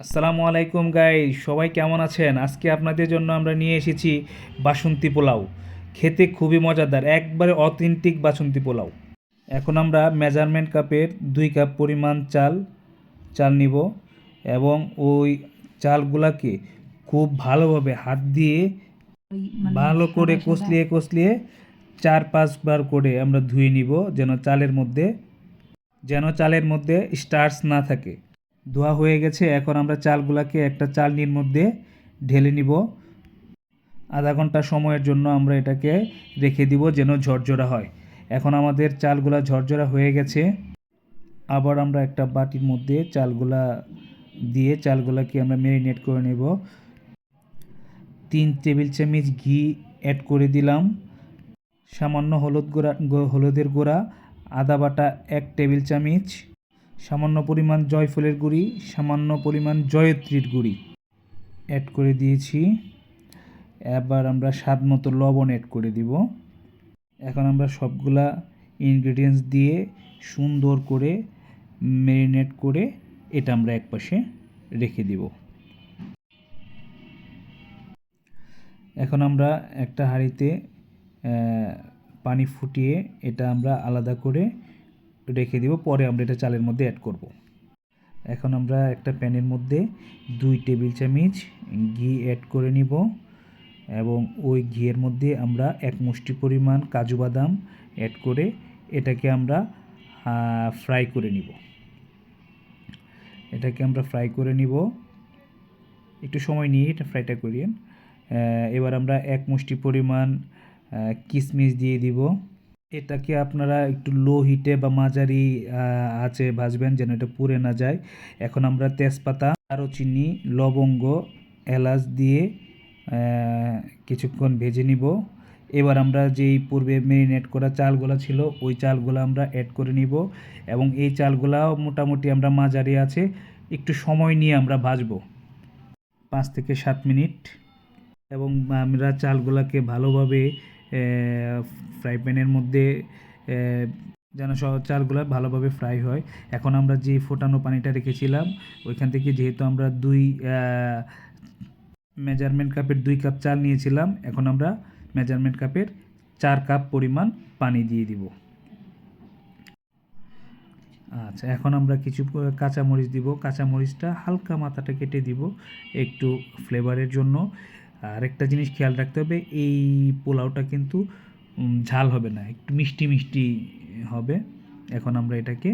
আসসালামু আলাইকুম গাই সবাই কেমন আছেন? আজকে আপনাদের জন্য আমরা নিয়ে এসেছি বাসন্তী পোলাও। খেতে খুবই মজাদার একবারে অথেন্টিক বাসন্তী পোলাও। এখন আমরা মেজারমেন্ট কাপের দুই কাপ পরিমাণ চাল চাল নিব এবং ওই চালগুলাকে খুব ভালোভাবে হাত দিয়ে ভালো করে কষলিয়ে কষলিয়ে চার পাঁচবার করে আমরা ধুয়ে নিব যেন চালের মধ্যে যেন চালের মধ্যে স্টার্স না থাকে। ধোয়া হয়ে গেছে, এখন আমরা চালগুলাকে একটা চালনির মধ্যে ঢেলে নিব। আধা ঘণ্টা সময়ের জন্য আমরা এটাকে রেখে দিব যেন ঝরঝরা হয়। এখন আমাদের চালগুলা ঝরঝরা হয়ে গেছে। আবার আমরা একটা বাটির মধ্যে চালগুলা দিয়ে চালগুলাকে আমরা ম্যারিনেট করে নেব। তিন টেবিল চামচ ঘি অ্যাড করে দিলাম। সামান্য হলুদ গুঁড়া হলুদের গুঁড়া, আদা বাটা এক টেবিল চামচ। সামান্য পরিমাণ জয়ফলের গুঁড়ি, সামান্য পরিমাণ জয়ত্রীর গুঁড়ি। অ্যাড করে দিয়েছি। এবার আমরা স্বাদ মতো লবণ অ্যাড করে দিব। এখন আমরা সবগুলা ইনগ্রেডিয়েন্টস দিয়ে সুন্দর করে ম্যারিনেট করে এটা আমরা একপাশে রেখে দিব। এখন আমরা একটা হাঁড়িতে পানি ফুটিয়ে এটা আমরা আলাদা করে রেখে দিব, পরে আমরা এটা চালের মধ্যে অ্যাড করব। এখন আমরা একটা প্যানের মধ্যে দুই টেবিল চামচ ঘি অ্যাড করে নিব এবং ওই ঘিয়ের মধ্যে আমরা এক মুষ্টি পরিমাণ কাজু বাদাম অ্যাড করে এটাকে আমরা ফ্রাই করে নিব। এটাকে আমরা ফ্রাই করে নিব। একটু সময় নিয়ে এটা ফ্রাইটা করিয়েন। এবার আমরা এক মুষ্টি পরিমাণ কিশমিশ দিয়ে দিব। এটাকে আপনারা একটু লো হিটে বা মাঝারি আছে ভাজবেন যেন এটা পুড়ে না যায়। এখন আমরা তেজপাতা, দারুচিনি, লবঙ্গ, এলাচ দিয়ে কিছুক্ষণ ভেজে নিব। এবার আমরা যেই পূর্বে ম্যারিনেট করা চালগুলো ছিল, ওই চালগুলো আমরা অ্যাড করে নিব এবং এই চালগুলাও মোটামুটি আমরা মাঝারি আছে একটু সময় নিয়ে আমরা ভাজবো। পাঁচ থেকে সাত মিনিট এবং আমরা চালগুলোকে ভালোভাবে ফ্রাই প্যানের মধ্যে যেন চালগুলো ভালোভাবে ফ্রাই হয়। এখন আমরা যে ফোটানো পানিটা রেখেছিলাম, ওইখান থেকে যেহেতু আমরা দুই মেজারমেন্ট কাপের দুই কাপ চাল নিয়েছিলাম, এখন আমরা মেজারমেন্ট কাপের চার কাপ পরিমাণ পানি দিয়ে দিব। আচ্ছা এখন আমরা কিছু কাঁচামরিচ দিব। কাঁচামরিচটা হালকা মাথাটা কেটে দিব, একটু ফ্লেভারের জন্য। আর একটা জিনিস খেয়াল রাখতে হবে এই পোলাওটা কিন্তু ঝাল হবে না একটু মিষ্টি মিষ্টি হবে। এখন আমরা এটাকে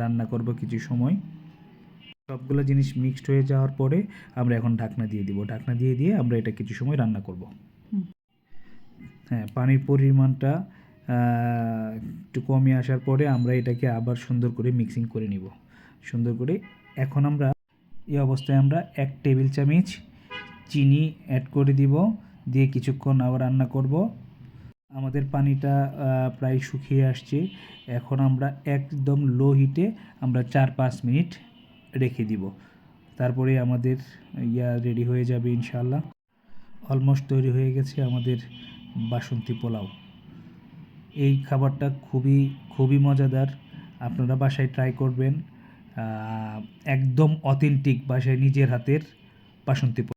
রান্না করব কিছু সময়। সবগুলো জিনিস মিক্সড হয়ে যাওয়ার পরে আমরা এখন ঢাকনা দিয়ে দিব। ঢাকনা দিয়ে দিয়ে আমরা এটা কিছু সময় রান্না করব। হ্যাঁ পানির পরিমাণটা একটু কমে আসার পরে আমরা এটাকে আবার সুন্দর করে মিক্সিং করে নিব। সুন্দর করে এখন আমরা এই অবস্থায় আমরা এক টেবিল চামচ চিনি অ্যাড করে দিব, দিয়ে কিছুক্ষণ আবার রান্না করব। আমাদের পানিটা প্রায় শুকিয়ে আসছে। এখন আমরা একদম লো হিটে আমরা চার পাঁচ মিনিট রেখে দিব। তারপরে আমাদের ইয়া রেডি হয়ে যাবে ইনশাল্লাহ অলমোস্ট তৈরি হয়ে গেছে আমাদের বাসন্তী পোলাও। এই খাবারটা খুবই খুবই মজাদার। আপনারা বাসায় ট্রাই করবেন। একদম অথেন্টিক বাসায় নিজের হাতের বাসন্তী